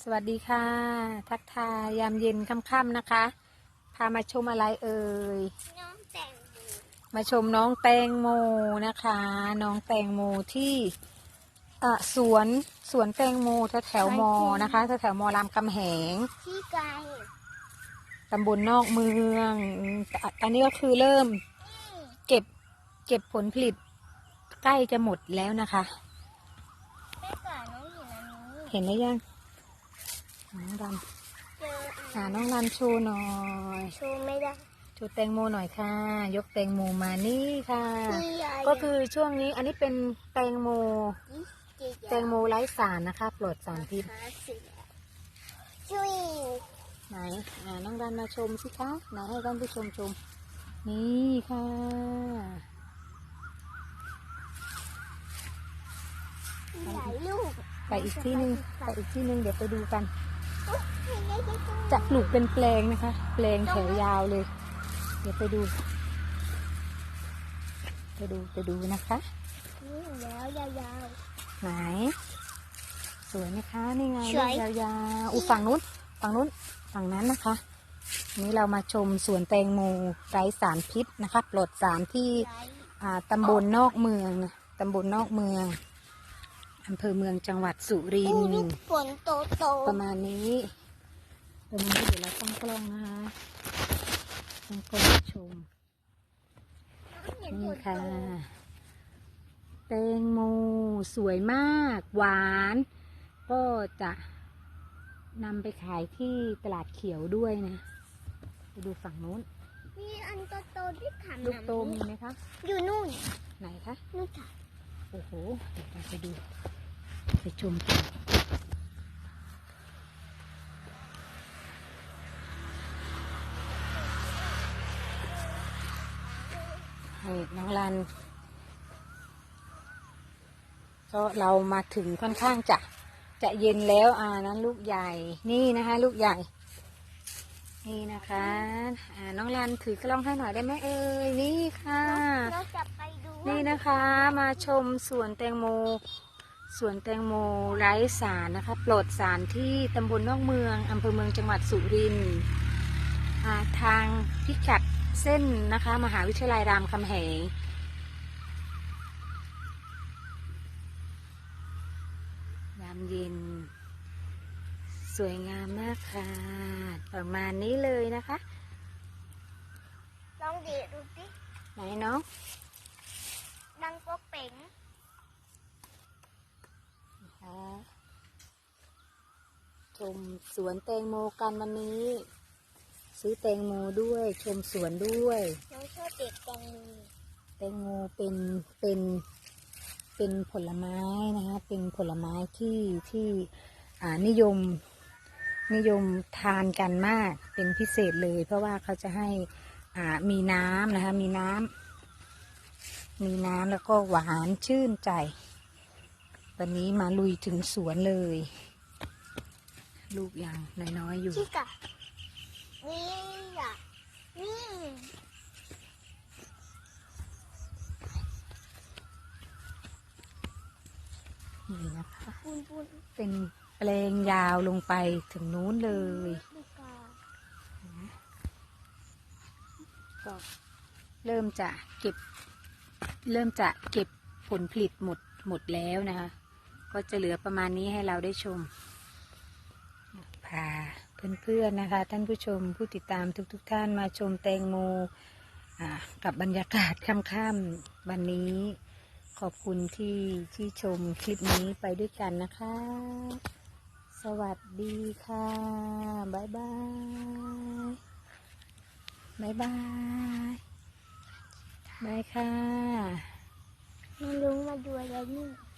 สวัสดีค่ะ ทักทายยามเย็นค่ำๆนะคะ พามาชมอะไรเอ่ยน้องแต่งโมมาชมน้องแตงโมนะคะ น้องแตงโมที่เอ่อสวนสวนแตงโมแถวแถวๆมอนะคะแถวแถวๆมอรามคำแหงที่ไกลตำบลนอกเมืองอืมแต่อันนี้ก็คือเริ่มเก็บเก็บผลผลิตใกล้จะหมดแล้วนะคะแม่ก่อนน้องเห็นอันนี้เห็นแล้วยัง น้องรันเจอหาน้องรันโชว์หน่อยโชว์ไม่ได้โชว์แตงโมหน่อยค่ะ ยกแตงโมมานี่ค่ะที่ใหญ่ก็คือช่วงนี้อันนี้เป็นแตงโมที่ใหญ่แตงโมไร้สารนะคะปลอดสารพิษขาเสียช่วยไหนอ่าน้องรันมาชมสิคะไหนให้ท่านผู้ชมชม นี่ค่ะหลายลูกไปอีกที่หนึ่งไปอีกที่หนึ่งเดี๋ยวไปดูกัน อุ๊ยเห็นได้แค่ตรงจะปลูกเป็นแปลงนะคะ แปลงแถวยาวเลย เดี๋ยวไปดู ไปดูไปดูนะคะนี้แล้วยาวไหน สวยไหมคะนี่ไงสวยลูกยาวๆอูฝั่งนู้นฝั่งนู้นฝั่งนั้นนะคะนี่เรามาชมสวนแตงโมไร้สารพิษนะคะปลอดสารที่ๆไหลอ่าตำบลนอกเมืองนะตำบลนอกเมือง อำเภอเมืองจังหวัดสุรินอู้ทลูกร์ฝนโตโตประมาณนี้ประมาณนี้เดี๋ยวเราตั้งกล้องนะคะตั้งกล้องชมเห็นฝนี่นค่ะโตแตงโมสวยมาก หวาน ก็จะนำไปขายที่ตลาดเขียวด้วยนะ ไปดูฝั่งนู้นมีอันโตโตๆที่ขำลูกโตมีไหมคะ อยู่นู่น ไหนคะ นู่นค่ะ โอ้โห เดี๋ยวเราไปดู ไปชมกันให้น้องรันก็เรามาถึงค่อนข้างจะจะเย็นแล้วอ่านั้นลูกใหญ่นี่นะคะ ลูกใหญ่ นี่นะคะอ่าน้องรันถือกล้องให้หน่อยได้ไหมเอ่ยนี่ค่ะ เราจะไปดูนี่นะคะ มาชมสวนแตงโม สวนแตงโมไร้สารนะคะปลอดสารที่ตำบลนอกเมืองอำเภอเมืองจังหวัดสุรินทร์อ่าทางพิกัดเส้นนะคะ มหาวิทยาลัยรามคำแหงยามเย็น สวยงามมากค่ะ ประมาณนี้เลยนะคะลองดีดดูสิไหนน้องดังโป๊กเป๋งค่ะ ชมสวนแตงโมกันวันนี้ ซื้อแตงโมด้วย ชมสวนด้วยน้องชอบเด็กจังเลยแตงโมเป็นเป็นเป็นผลไม้นะคะเป็นผลไม้ที่ที่อ่านิยมนิยมทานกันมากเป็นพิเศษเลย เพราะว่าเขาจะให้อ่ามีน้ำนะคะมีน้ำมีน้ำแล้วก็หวานชื่นใจ วันนี้มาลุยถึงสวนเลย ลูกยังน้อยๆอยู่ ชิกะนี่อะนี่นี่นะคะปูนปูนเป็นแปลงยาวลงไปถึงนู้นเลยลูกกาก็เริ่มจะเก็บ เริ่มจะเก็บผลผลิตหมดหมดแล้วนะคะ ก็จะเหลือประมาณนี้ให้เราได้ชมพาเพื่อนๆนะคะ ท่านผู้ชมผู้ติดตามทุกๆทท่านมาชมแตงโมกับบรรยากาศค่ำๆวันนี้ขอบคุณที่ที่ชมคลิปนี้ไปด้วยกันนะคะ สวัสดีค่ะ บ๊ายบาย บ๊ายบายบายค่ะ ไม่รู้มาดูอะไรนี่